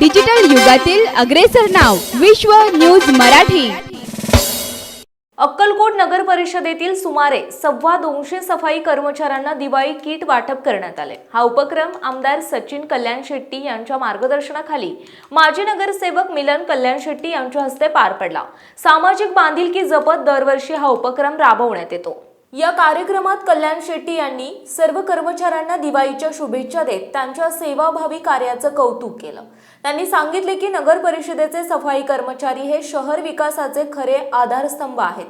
Digital युगातील अग्रेसर नाव विश्व न्यूज मराठी. अक्कलकोट नगर परिषदेतील सुमारे सव्वा दोनशे सफाई कर्मचाऱ्यांना दिवाळी किट वाटप करण्यात आले. हा उपक्रम आमदार सचिन कल्याण शेट्टी यांच्या मार्गदर्शनाखाली माजी नगरसेवक मिलन कल्याण शेट्टी यांच्या हस्ते पार पडला. सामाजिक बांधिलकी जपत दरवर्षी हा उपक्रम राबवण्यात येतो. या कार्यक्रमात कल्याण शेट्टी यांनी सर्व कर्मचाऱ्यांना दिवाळीच्या शुभेच्छा देत त्यांच्या सेवाभावी कार्याचं कौतुक केलं. त्यांनी सांगितले की नगर परिषदेचे सफाई कर्मचारी हे शहर विकासाचे खरे आधारस्तंभ आहेत.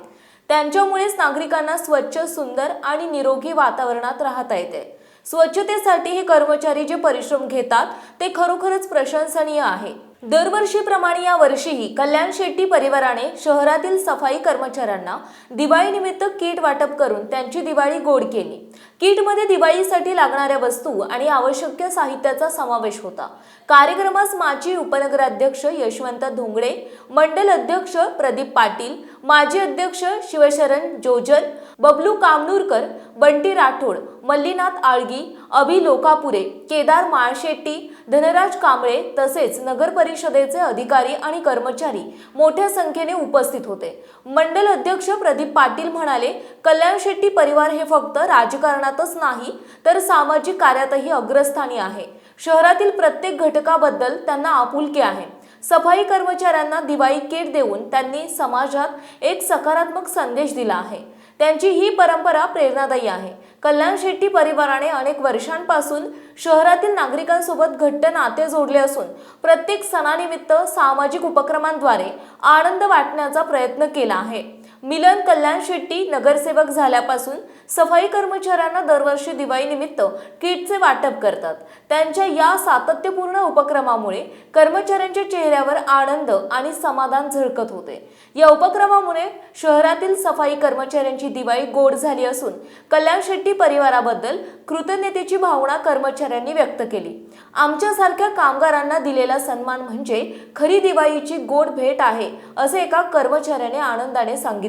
त्यांच्यामुळेच नागरिकांना स्वच्छ सुंदर आणि निरोगी वातावरणात राहता येते. स्वच्छतेसाठी हे कर्मचारी जे परिश्रम घेतात ते खरोखरच प्रशंसनीय आहे. दरवर्षीप्रमाणे या वर्षीही कल्याण शेट्टी परिवाराने शहरातील सफाई कर्मचाऱ्यांना दिवाळीनिमित्त किट वाटप करून त्यांची दिवाळी गोड केली. किटमध्ये दिवाळीसाठी लागणाऱ्या वस्तू आणि आवश्यक साहित्याचा समावेश होता. कार्यक्रमास माजी उपनगराध्यक्ष यशवंत धोंगडे मंडल अध्यक्ष प्रदीप पाटील माजी अध्यक्ष शिवशरण जोजल बबलू कामनूरकर बंटी राठोड मल्लीनाथ आळगी अभि लोकापुरे केदार माळशेट्टी धनराज कांबळे तसेच नगर परिषदेचे अधिकारी आणि कर्मचारी मोठ्या संख्येने उपस्थित होते. मंडल अध्यक्ष प्रदीप पाटील म्हणाले कल्याण शेट्टी परिवार हे फक्त राजकारणातच नाही तर सामाजिक कार्यातही अग्रस्थानी आहे. शहरातील प्रत्येक घटकाबद्दल त्यांना आपुलकी आहे. सफाई कर्मचाऱ्यांना दिवाळी किट देऊन त्यांनी समाजात एक सकारात्मक संदेश दिला आहे. त्यांची ही परंपरा प्रेरणादायी आहे. कल्याण शेट्टी परिवाराने अनेक वर्षांपासून शहरातील नागरिकांसोबत घट्ट नाते जोडले असून प्रत्येक सणानिमित्त सामाजिक उपक्रमांद्वारे आनंद वाटण्याचा प्रयत्न केला आहे. मिलन कल्याण शेट्टी नगरसेवक झाल्यापासून सफाई कर्मचाऱ्यांना दरवर्षी दिवाळीनिमित्त किटचे वाटप करतात. त्यांच्या या सातत्यपूर्ण उपक्रमामुळे कर्मचाऱ्यांच्या चेहऱ्यावर आनंद आणि समाधान झळकत होते. या उपक्रमामुळे शहरातील सफाई कर्मचाऱ्यांची दिवाळी गोड झाली असून कल्याण शेट्टी परिवाराबद्दल कृतज्ञतेची भावना कर्मचाऱ्यांनी व्यक्त केली. आमच्यासारख्या कामगारांना दिलेला सन्मान म्हणजे खरी दिवाळीची गोड भेट आहे असे एका कर्मचाऱ्याने आनंदाने सांगितले.